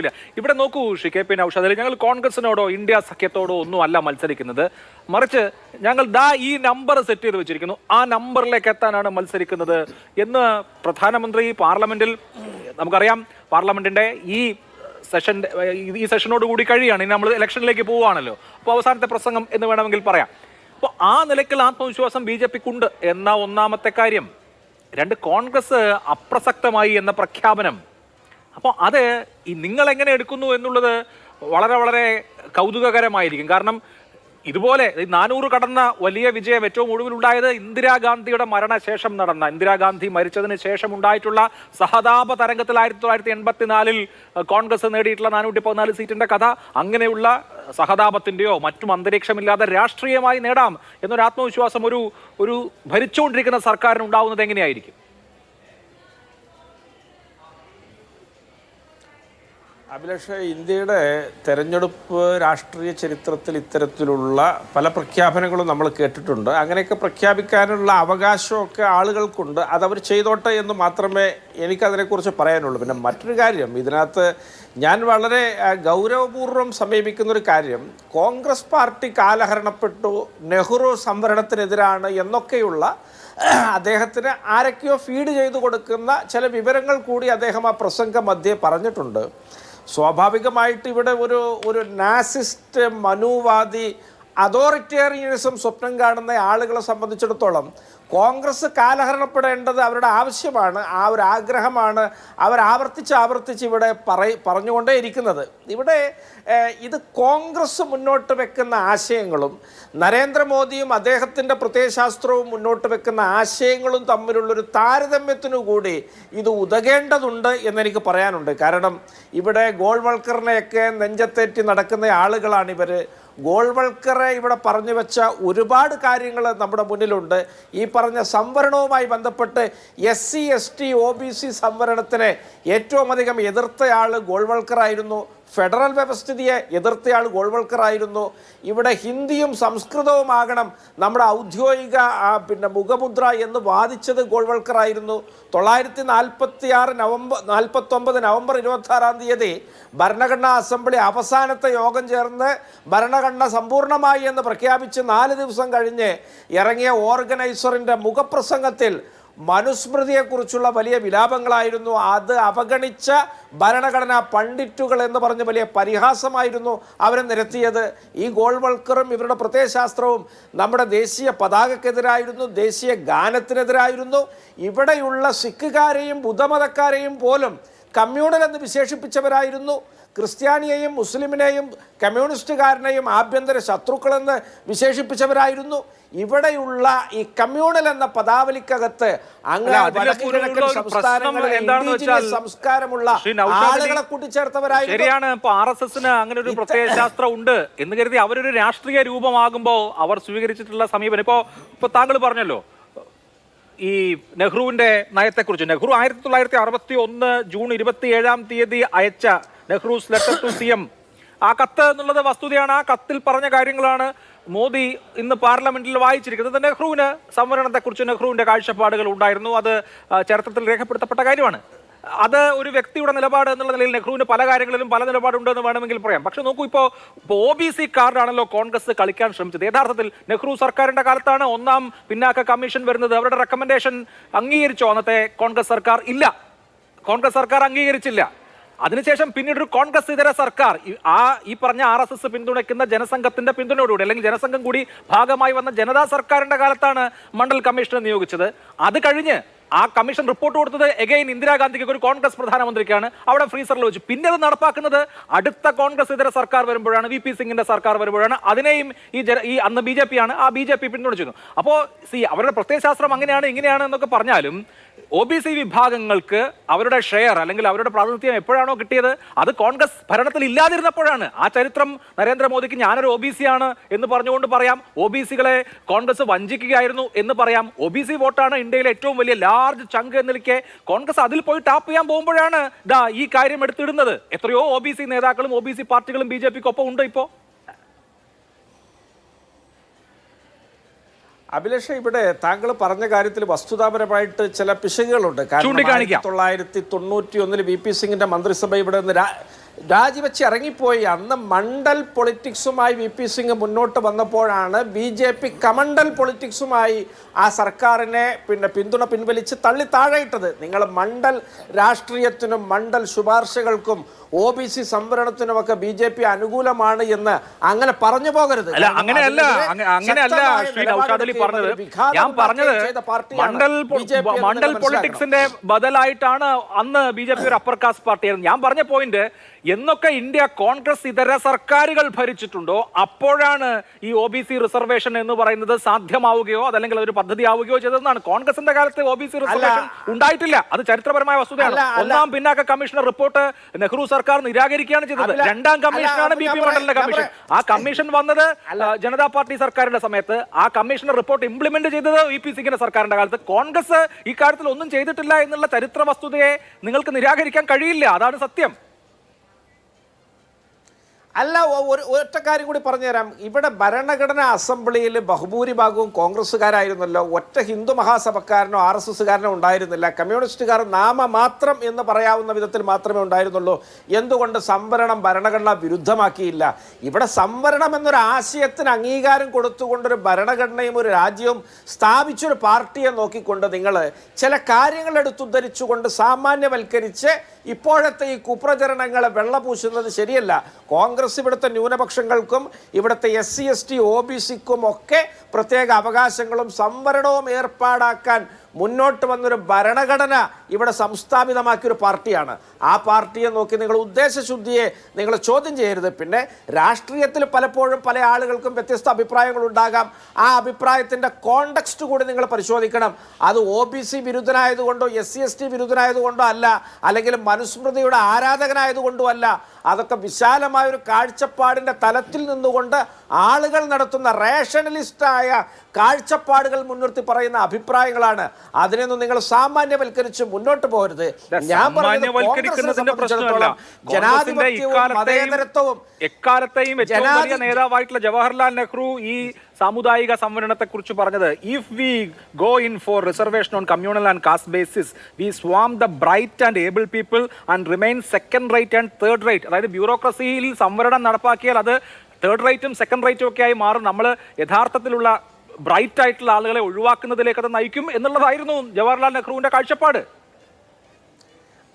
ഇല്ല ഇവിടെ നോക്കൂ ഷിക്കെ പി നൌഷാദ്. ഞങ്ങൾ കോൺഗ്രസിനോടോ ഇന്ത്യ സഖ്യത്തോടോ ഒന്നും അല്ല മത്സരിക്കുന്നത്. മറിച്ച് ഞങ്ങൾ ദാ ഈ നമ്പർ സെറ്റ് ചെയ്ത് വെച്ചിരിക്കുന്നു. ആ നമ്പറിലേക്ക് എത്താനാണ് മത്സരിക്കുന്നത് എന്ന് പ്രധാനമന്ത്രി പാർലമെന്റിൽ നമുക്കറിയാം പാർലമെന്റിന്റെ ഈ സെഷൻ ഈ സെഷനോട് കൂടി കഴിയാണ്. ഇനി നമ്മൾ ഇലക്ഷനിലേക്ക് പോവുകയാണല്ലോ. അപ്പോൾ അവസാനത്തെ പ്രസംഗം എന്ന് വേണമെങ്കിൽ പറയാം. അപ്പോൾ ആ നിലയ്ക്കിൽ ആത്മവിശ്വാസം ബി ജെ പിക്കുണ്ട് എന്ന ഒന്നാമത്തെ കാര്യം. രണ്ട് കോൺഗ്രസ് അപ്രസക്തമായി എന്ന പ്രഖ്യാപനം അപ്പോൾ അത് ഈ നിങ്ങൾ എങ്ങനെ എടുക്കുന്നു എന്നുള്ളത് വളരെ വളരെ കൗതുകകരമായിരിക്കും. കാരണം ഇതുപോലെ നാനൂറ് കടന്ന വലിയ വിജയം ഏറ്റവും ഒടുവിലുണ്ടായത് ഇന്ദിരാഗാന്ധിയുടെ മരണശേഷം നടന്ന. ഇന്ദിരാഗാന്ധി മരിച്ചതിന് ശേഷം ഉണ്ടായിട്ടുള്ള സഹതാപ തരംഗത്തിൽ ആയിരത്തി തൊള്ളായിരത്തി എൺപത്തിനാലിൽ കോൺഗ്രസ് നേടിയിട്ടുള്ള നാനൂറ്റി പതിനാല് സീറ്റിന്റെ കഥ അങ്ങനെയുള്ള സഹതാപത്തിന്റെയോ മറ്റും അന്തരീക്ഷമില്ലാതെ രാഷ്ട്രീയമായി നേടാം എന്നൊരു ആത്മവിശ്വാസം ഒരു ഒരു ഭരിച്ചുകൊണ്ടിരിക്കുന്ന സർക്കാരിന് ഉണ്ടാവുന്നത് എങ്ങനെയായിരിക്കും? അഭിലാഷ് ഇന്ത്യയുടെ തെരഞ്ഞെടുപ്പ് രാഷ്ട്രീയ ചരിത്രത്തിൽ ഇത്തരത്തിലുള്ള പല പ്രഖ്യാപനങ്ങളും നമ്മൾ കേട്ടിട്ടുണ്ട്. അങ്ങനെയൊക്കെ പ്രഖ്യാപിക്കാനുള്ള അവകാശമൊക്കെ ആളുകൾക്കുണ്ട്. അതവർ ചെയ്തോട്ടെ എന്ന് മാത്രമേ എനിക്കതിനെക്കുറിച്ച് പറയാനുള്ളൂ. പിന്നെ മറ്റൊരു കാര്യം ഇതിനകത്ത് ഞാൻ വളരെ ഗൗരവപൂർവം സമീപിക്കുന്നൊരു കാര്യം. കോൺഗ്രസ് പാർട്ടി കാലഹരണപ്പെട്ടു നെഹ്റു സംവരണത്തിനെതിരാണ് എന്നൊക്കെയുള്ള അദ്ദേഹത്തിന് ആരൊക്കെയോ ഫീഡ് ചെയ്തു കൊടുക്കുന്ന ചില വിവരങ്ങൾ കൂടി അദ്ദേഹം ആ പ്രസംഗ മധ്യേ പറഞ്ഞിട്ടുണ്ട്. സ്വാഭാവികമായിട്ട് ഇവിടെ ഒരു ഒരു നാസിസ്റ്റ് മനുവാദി അതോറിറ്റേറിയനിസം സ്വപ്നം കാണുന്ന ആളുകളെ സംബന്ധിച്ചിടത്തോളം കോൺഗ്രസ് കാലഹരണപ്പെടേണ്ടത് അവരുടെ ആവശ്യമാണ് ആ ഒരു ആഗ്രഹമാണ് അവർ ആവർത്തിച്ച് ആവർത്തിച്ച് ഇവിടെ പറയ പറഞ്ഞുകൊണ്ടേ ഇരിക്കുന്നത്. ഇവിടെ ഇത് കോൺഗ്രസ് മുന്നോട്ട് വെക്കുന്ന ആശയങ്ങളും നരേന്ദ്രമോദിയും അദ്ദേഹത്തിന്റെ പ്രത്യയശാസ്ത്രവും മുന്നോട്ട് വെക്കുന്ന ആശയങ്ങളും തമ്മിലുള്ളൊരു താരതമ്യത്തിനു കൂടി ഇത് ഉതകേണ്ടതുണ്ട് എന്നെനിക്ക് പറയാനുണ്ട്. കാരണം ഇവിടെ ഗോൾവൾക്കറിനെയൊക്കെ നെഞ്ചത്തേറ്റി നടക്കുന്ന ആളുകളാണ് ഇവർ ഗോൾവൾക്കറെ ഇവിടെ പറഞ്ഞു വെച്ച ഒരുപാട് കാര്യങ്ങൾ നമ്മുടെ മുന്നിലുണ്ട്. ഈ പറഞ്ഞ സംവരണവുമായി ബന്ധപ്പെട്ട് S C S T O B C സംവരണത്തിനെ ഏറ്റവും അധികം എതിർത്തയാൾ ഗോൾവൾക്കറായിരുന്നു ഫെഡറൽ വ്യവസ്ഥിതിയെ എതിർത്തയാൾ ഗോൾവൾക്കറായിരുന്നു ഇവിടെ ഹിന്ദിയും സംസ്കൃതവുമാകണം നമ്മുടെ ഔദ്യോഗിക പിന്നെ മുഖമുദ്ര എന്ന് വാദിച്ചത് ഗോൾവൾക്കറായിരുന്നു തൊള്ളായിരത്തി നാൽപ്പത്തി ആറ് നവംബർ നാൽപ്പത്തൊമ്പത് നവംബർ ഇരുപത്തി ആറാം തീയതി ഭരണഘടനാ അസംബ്ലി അവസാനത്തെ യോഗം ചേർന്ന് ഭരണഘടന സമ്പൂർണമായി എന്ന് പ്രഖ്യാപിച്ച് നാല് ദിവസം കഴിഞ്ഞ് ഇറങ്ങിയ ഓർഗനൈസറിന്റെ മുഖപ്രസംഗത്തിൽ മനുസ്മൃതിയെക്കുറിച്ചുള്ള വലിയ വിലാപങ്ങളായിരുന്നു. അത് അവഗണിച്ച ഭരണഘടനാ പണ്ഡിറ്റുകൾ എന്ന് പറഞ്ഞ് വലിയ പരിഹാസമായിരുന്നു അവരെ നിരത്തിയത്. ഈ ഗോൾവൾക്കറും ഇവരുടെ പ്രത്യയശാസ്ത്രവും നമ്മുടെ ദേശീയ പതാകക്കെതിരായിരുന്നു ദേശീയ ഗാനത്തിനെതിരായിരുന്നു. ഇവിടെയുള്ള സിഖുകാരെയും ബുദ്ധമതക്കാരെയും പോലും കമ്മ്യൂണൽ എന്ന് വിശേഷിപ്പിച്ചവരായിരുന്നു. ക്രിസ്ത്യാനിയെയും മുസ്ലിമിനെയും കമ്മ്യൂണിസ്റ്റുകാരനെയും ആഭ്യന്തര ശത്രുക്കളെന്ന് വിശേഷിപ്പിച്ചവരായിരുന്നു. ഇവിടെയുള്ള ഈ കമ്മ്യൂണൽ എന്ന പദാവലിക്കകത്ത് സംസ്കാരമുള്ള ആളുകളെ കൂട്ടിച്ചേർത്തവരായിരുന്നു. ശരിയാണ് ഇപ്പൊ ആർ എസ് എസിന് അങ്ങനെ ഒരു പ്രത്യയശാസ്ത്രം ഉണ്ട് എന്ന് കരുതി അവരൊരു രാഷ്ട്രീയ രൂപമാകുമ്പോൾ അവർ സ്വീകരിച്ചിട്ടുള്ള സമീപനം. ഇപ്പോ ഇപ്പൊ താങ്കൾ പറഞ്ഞല്ലോ ഈ നെഹ്റുവിന്റെ നയത്തെക്കുറിച്ച്. നെഹ്റു ആയിരത്തി തൊള്ളായിരത്തി അറുപത്തി ഒന്ന് ജൂൺ ഇരുപത്തി ഏഴാം തീയതി അയച്ച Nehru's letter to C M ആ കത്ത് എന്നുള്ളത് വസ്തുതയാണ്. ആ കത്തിൽ പറഞ്ഞ കാര്യങ്ങളാണ് മോദി ഇന്ന് പാർലമെന്റിൽ വായിച്ചിരിക്കുന്നത്. നെഹ്റുവിന് സംവരണത്തെക്കുറിച്ച് നെഹ്റുവിന്റെ കാഴ്ചപ്പാടുകൾ ഉണ്ടായിരുന്നു. അത് ചരിത്രത്തിൽ രേഖപ്പെടുത്തപ്പെട്ട കാര്യമാണ്. അത് ഒരു വ്യക്തിയുടെ നിലപാട് എന്നുള്ള നിലയിൽ നെഹ്റുവിന് പല കാര്യങ്ങളിലും പല നിലപാടുണ്ടെന്ന് വേണമെങ്കിൽ പറയാം. പക്ഷെ നോക്കൂ ഇപ്പോൾ ഒ ബി സി കാർഡാണല്ലോ കോൺഗ്രസ് കളിക്കാൻ ശ്രമിച്ചത്. യഥാർത്ഥത്തിൽ നെഹ്റു സർക്കാരിന്റെ കാലത്താണ് ഒന്നാം പിന്നാക്ക കമ്മീഷൻ വരുന്നത്. അവരുടെ റെക്കമെൻഡേഷൻ അംഗീകരിച്ചോ അന്നത്തെ കോൺഗ്രസ് സർക്കാർ? ഇല്ല. കോൺഗ്രസ് സർക്കാർ അംഗീകരിച്ചില്ല. അതിനുശേഷം പിന്നീട് ഒരു കോൺഗ്രസ് ഇതര സർക്കാർ. ആ ഈ പറഞ്ഞ ആർ എസ് എസ് പിന്തുണയ്ക്കുന്ന ജനസംഘത്തിന്റെ പിന്തുണയോടുകൂടി അല്ലെങ്കിൽ ജനസംഘം കൂടി ഭാഗമായി വന്ന ജനതാ സർക്കാരിന്റെ കാലത്താണ് മണ്ഡൽ കമ്മീഷനെ നിയോഗിച്ചത്. അത് കഴിഞ്ഞ് ആ കമ്മീഷൻ റിപ്പോർട്ട് കൊടുത്തത് എഗൈൻ ഇന്ദിരാഗാന്ധിക്ക് ഒരു കോൺഗ്രസ് പ്രധാനമന്ത്രിക്കാണ്. അവിടെ ഫ്രീസറിൽ വെച്ചു. പിന്നെ അത് നടപ്പാക്കുന്നത് അടുത്ത കോൺഗ്രസ് ഇതര സർക്കാർ വരുമ്പോഴാണ് വി പി സിംഗിന്റെ സർക്കാർ വരുമ്പോഴാണ്. അതിനെയും ഈ ഈ അന്ന് ബി ആണ് ആ ബി ജെ പി പിന്തുണച്ചിരുന്നു അപ്പോൾ സി അവരുടെ പ്രത്യയശാസ്ത്രം അങ്ങനെയാണ് ഇങ്ങനെയാണ് എന്നൊക്കെ പറഞ്ഞാലും ഒ ബി സി വിഭാഗങ്ങൾക്ക് അവരുടെ ഷെയർ അല്ലെങ്കിൽ അവരുടെ പ്രാതിനിധ്യം എപ്പോഴാണോ കിട്ടിയത്? അത് കോൺഗ്രസ് ഭരണത്തിൽ ഇല്ലാതിരുന്നപ്പോഴാണ്. ആ ചരിത്രം നരേന്ദ്രമോദിക്ക് ഞാനൊരു ഒ ബി സി ആണ് എന്ന് പറഞ്ഞുകൊണ്ട് പറയാം. ഒ ബി സികളെ കോൺഗ്രസ് വഞ്ചിക്കുകയായിരുന്നു എന്ന് പറയാം. ഒ ബി സി വോട്ടാണ് ഇന്ത്യയിലെ ഏറ്റവും വലിയ ലാർജ് ചങ്ക് എന്നിരിക്കെ കോൺഗ്രസ് അതിൽ പോയി ടാപ്പ് ചെയ്യാൻ പോകുമ്പോഴാണ് ദാ ഈ കാര്യം എടുത്തിടുന്നത്. എത്രയോ ഒ ബി സി നേതാക്കളും ഒ ബി സി പാർട്ടികളും ബി ജെ പിക്ക് ഒപ്പം ഉണ്ട് ഇപ്പോൾ. അഭിലാഷ് ഇവിടെ താങ്കൾ പറഞ്ഞ കാര്യത്തിൽ വസ്തുതാപരമായിട്ട് ചില പിശകുകളുണ്ട് കാരണം. ആയിരത്തി തൊള്ളായിരത്തി തൊണ്ണൂറ്റി ഒന്നിൽ വി പി സിംഗിന്റെ മന്ത്രിസഭ ഇവിടെ നിന്ന് രാജിവെച്ച് ഇറങ്ങിപ്പോയി. അന്ന് മണ്ഡൽ പൊളിറ്റിക്സുമായി വി പി സിംഗ് മുന്നോട്ട് വന്നപ്പോഴാണ് ബി ജെ പി കമണ്ടൽ പൊളിറ്റിക്സുമായി ആ സർക്കാരിനെ പിന്നെ പിന്തുണ പിൻവലിച്ച് തള്ളി താഴെയിട്ടത്. നിങ്ങൾ മണ്ഡൽ രാഷ്ട്രീയത്തിനും മണ്ഡൽ ശുപാർശകൾക്കും ഒ ബി സി സംവരണത്തിനുമൊക്കെ ബി ജെ പി അനുകൂലമാണ് എന്ന് അങ്ങനെ പറഞ്ഞു പോകരുത്. അല്ല അങ്ങനെയല്ല അങ്ങനെയല്ല പറഞ്ഞത്. ഞാൻ പറഞ്ഞത് മണ്ഡൽ മണ്ഡൽ പൊളിറ്റിക്സിന്റെ ബദലായിട്ടാണ് അന്ന് ബി ജെ പി ഒരു അപ്പർ കാസ്റ്റ് പാർട്ടിയായിരുന്നു ഞാൻ പറഞ്ഞ പോയിന്റ് എന്നൊക്കെ ഇന്ത്യ കോൺഗ്രസ് ഇതര സർക്കാരുകൾ ഭരിച്ചിട്ടുണ്ടോ? അപ്പോഴാണ് ഈ ഒ ബി സി റിസർവേഷൻ എന്ന് പറയുന്നത് സാധ്യമാവുകയോ അതല്ലെങ്കിൽ ഒരു പദ്ധതി ആവുകയോ ചെയ്തതെന്നാണ്. കോൺഗ്രസിന്റെ കാലത്ത് ഒ ബി സി റിസർവേഷൻ ഉണ്ടായിട്ടില്ല. അത് ചരിത്രപരമായ വസ്തുതയാണ്. ഒന്നാം പിന്നാക്ക കമ്മീഷണർ റിപ്പോർട്ട് നെഹ്റു സർക്കാർ നിരാകരിക്കുകയാണ് ചെയ്തത്. രണ്ടാം കമ്മീഷനാണ് ബി പി മണ്ഡലിന്റെ കമ്മീഷൻ. ആ കമ്മീഷൻ വന്നത് ജനതാ പാർട്ടി സർക്കാരിന്റെ സമയത്ത്. ആ കമ്മീഷൻ റിപ്പോർട്ട് ഇംപ്ലിമെന്റ് ചെയ്തത് ഇ പി സിംഗിന്റെ സർക്കാരിന്റെ കാലത്ത്. കോൺഗ്രസ് ഈ കാര്യത്തിൽ ഒന്നും ചെയ്തിട്ടില്ല എന്നുള്ള ചരിത്ര വസ്തുതയെ നിങ്ങൾക്ക് നിരാകരിക്കാൻ കഴിയില്ല. അതാണ് സത്യം. അല്ല ഒരു ഒറ്റ കാര്യം കൂടി പറഞ്ഞുതരാം. ഇവിടെ ഭരണഘടനാ അസംബ്ലിയിൽ ബഹുഭൂരിഭാഗവും കോൺഗ്രസ്സുകാരായിരുന്നല്ലോ. ഒറ്റ ഹിന്ദു മഹാസഭക്കാരനോ ആർ എസ് എസ്സുകാരനോ ഉണ്ടായിരുന്നില്ല. കമ്മ്യൂണിസ്റ്റുകാർ നാമ മാത്രം എന്ന് പറയാവുന്ന വിധത്തിൽ മാത്രമേ ഉണ്ടായിരുന്നുള്ളൂ. എന്തുകൊണ്ട് സംവരണം ഭരണഘടന വിരുദ്ധമാക്കിയില്ല? ഇവിടെ സംവരണം എന്നൊരു ആശയത്തിന് അംഗീകാരം കൊടുത്തുകൊണ്ടൊരു ഭരണഘടനയും ഒരു രാജ്യവും സ്ഥാപിച്ചൊരു പാർട്ടിയെ നോക്കിക്കൊണ്ട് നിങ്ങൾ ചില കാര്യങ്ങൾ എടുത്തുദ്ധരിച്ചുകൊണ്ട് സാമാന്യവൽക്കരിച്ച് ഇപ്പോഴത്തെ ഈ കുപ്രചരണങ്ങളെ വെള്ളപൂശുന്നത് ശരിയല്ല. കോൺഗ്രസ് ഇവിടുത്തെ ന്യൂനപക്ഷങ്ങൾക്കും ഇവിടുത്തെ S C S T O B സിക്കും ഒക്കെ പ്രത്യേക അവകാശങ്ങളും സംവരണവും ഏർപ്പാടാക്കാൻ മുന്നോട്ട് വന്നൊരു ഭരണഘടന ഇവിടെ സംസ്ഥാപിതമാക്കിയൊരു പാർട്ടിയാണ്. ആ പാർട്ടിയെ നോക്കി നിങ്ങൾ ഉദ്ദേശശുദ്ധിയെ നിങ്ങൾ ചോദ്യം ചെയ്യരുത്. പിന്നെ രാഷ്ട്രീയത്തിൽ പലപ്പോഴും പല ആളുകൾക്കും വ്യത്യസ്ത അഭിപ്രായങ്ങൾ ഉണ്ടാകാം. ആ അഭിപ്രായത്തിന്റെ കോണ്ടക്സ്റ്റ് കൂടി നിങ്ങൾ പരിശോധിക്കണം. അത് ഒ ബി സി വിരുദ്ധനായതുകൊണ്ടോ എസ് സി എസ് ടി വിരുദ്ധനായതുകൊണ്ടോ അല്ല അല്ലെങ്കിൽ മനുസ്മൃതിയുടെ ആരാധകനായതുകൊണ്ടോ അല്ല. അതൊക്കെ വിശാലമായ ഒരു കാഴ്ചപ്പാടിന്റെ തലത്തിൽ നിന്നുകൊണ്ട് ആളുകൾ നടത്തുന്ന റേഷണലിസ്റ്റായ കാഴ്ചപ്പാടുകൾ മുൻനിർത്തി പറയുന്ന അഭിപ്രായങ്ങളാണ്. അതിനെയൊന്നും നിങ്ങൾ സാമാന്യവൽക്കരിച്ച് മുന്നോട്ട് പോകരുത്. ഞാൻ ജനാധിപത്യവും ഇക്കാലത്തെയും മതേതരത്വവും എക്കാലത്തെയും ഏറ്റവും വലിയ നേതാവായിട്ടുള്ള ജവഹർലാൽ നെഹ്റു ഈ സാമുദായിക സംവരണത്തെ കുറിച്ച് പറഞ്ഞത് if we go in for reservation on communal and caste basis we swamp the bright and able people and remain second rate and third rate അതായത് ബ്യൂറോക്രസിയിൽ സംവരണം നടപ്പാക്കിയാൽ അത് തേർഡ് റൈറ്റും സെക്കൻഡ് റൈറ്റും ഒക്കെ ആയി മാറും. നമ്മൾ യഥാർത്ഥത്തിലുള്ള ബ്രൈറ്റ് ആയിട്ടുള്ള ആളുകളെ ഒഴിവാക്കുന്നതിലേക്ക് അത് നയിക്കും എന്നുള്ളതായിരുന്നു ജവഹർലാൽ നെഹ്റുവിന്റെ കാഴ്ചപ്പാട്.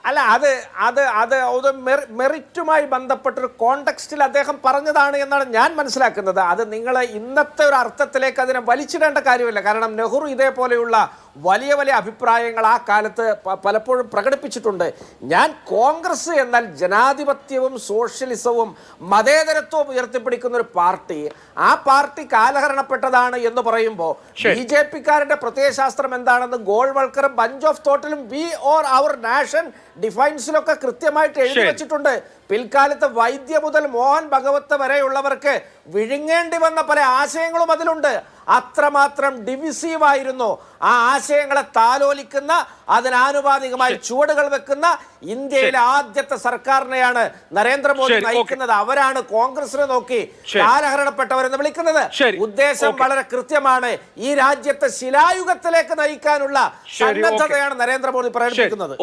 അല്ല അത് അത് അത് മെറി- മെറിറ്റുമായി ബന്ധപ്പെട്ടൊരു കോണ്ടക്സ്റ്റിൽ അദ്ദേഹം പറഞ്ഞതാണ് എന്നാണ് ഞാൻ മനസ്സിലാക്കുന്നത്. അത് നിങ്ങളെ ഇന്നത്തെ ഒരു അർത്ഥത്തിലേക്ക് അതിനെ വലിച്ചിടേണ്ട കാര്യമില്ല. കാരണം നെഹ്റു ഇതേപോലെയുള്ള വലിയ വലിയ അഭിപ്രായങ്ങൾ ആ കാലത്ത് പലപ്പോഴും പ്രകടിപ്പിച്ചിട്ടുണ്ട്. ഞാൻ കോൺഗ്രസ് എന്നാൽ ജനാധിപത്യവും സോഷ്യലിസവും മതേതരത്വവും ഉയർത്തിപ്പിടിക്കുന്ന ഒരു പാർട്ടി. ആ പാർട്ടി കാലഹരണപ്പെട്ടതാണ് എന്ന് പറയുമ്പോൾ ബി ജെ പിക്കാരുടെ പ്രത്യയശാസ്ത്രം എന്താണെന്ന് ഗോൾവൾക്കറും ബഞ്ച് ഓഫ് തോട്ടിലും വി ഓർ അവർ നാഷൻ ഡിഫൈൻസിലൊക്കെ കൃത്യമായിട്ട് എഴുതി വെച്ചിട്ടുണ്ട്. പിൽക്കാലത്ത് വൈദ്യ മുതൽ മോഹൻ ഭഗവത്ത് വരെയുള്ളവർക്ക് വിഴുങ്ങേണ്ടി വന്ന പല ആശയങ്ങളും അതിലുണ്ട്. അത്രമാത്രം ഡിവിസീവ് ആയിരുന്നു ആ ആശയങ്ങളെ താലോലിക്കുന്ന അതിനാനുപാതികമായി ചുവടുകൾ വെക്കുന്ന ഇന്ത്യയിലെ ആദ്യത്തെ സർക്കാരിനെയാണ് നരേന്ദ്രമോദി നയിക്കുന്നത്. അവരാണ് കോൺഗ്രസിനെ നോക്കി. കാലഹരണപ്പെട്ടവരെന്ന് വിളിക്കുന്നത്. ഉദ്ദേശം വളരെ കൃത്യമാണ്. ഈ രാജ്യത്തെ ശിലായുഗത്തിലേക്ക് നയിക്കാനുള്ള. സന്നദ്ധതയാണ് നരേന്ദ്രമോദി പ്രകടിപ്പിക്കുന്നത്